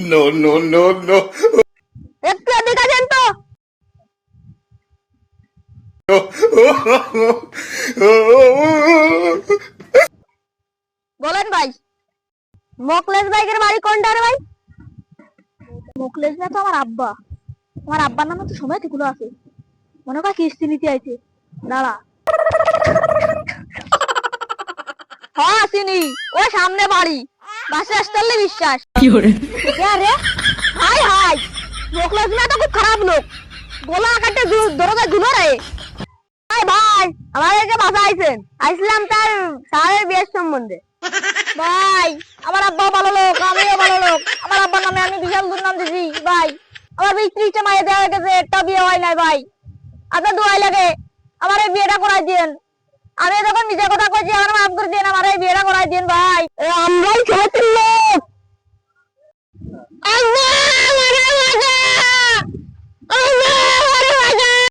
no, no, no, no. একটু বলেন ভাই। মোকলেশ ভাইয়ের বাড়ি কোনটা রে ভাই? মোকলেশ ভাই তো আমার আব্বা। আমার আব্বার নামে তো সময়গুলো আছে। মনে কর কিস্তি নিতে আইছে। দাঁড়া। হ্যাঁ চিনি। ও সামনে বাড়ি। বাসে আসতে পারলে বিশ্বাস। কে রে? Hi hi. ভাই তো খুব খারাপ লোক। গোলা কাটে দরজা ঝুলো রে। ভাই। ভাই আমাদেরকে বাসা আইছেন। আইছিলাম তার বিয়ের সম্বন্ধে। ভাই আমার আব্বা ভালো লোক আমিও ভালো লোক। আমার আব্বার নামে আমি বিশাল দুর্নাম দিছি। ভাই আমার বিশ ত্রিশটা মায়ে দেওয়া গেছে, একটা বিয়ে হয় নাই ভাই। আপনার দোয়াই লাগে। আমার এই বিয়েটা করাই দিন আমি যখন নিজের কথা কইছি আমার মাফ করে দিন আমার।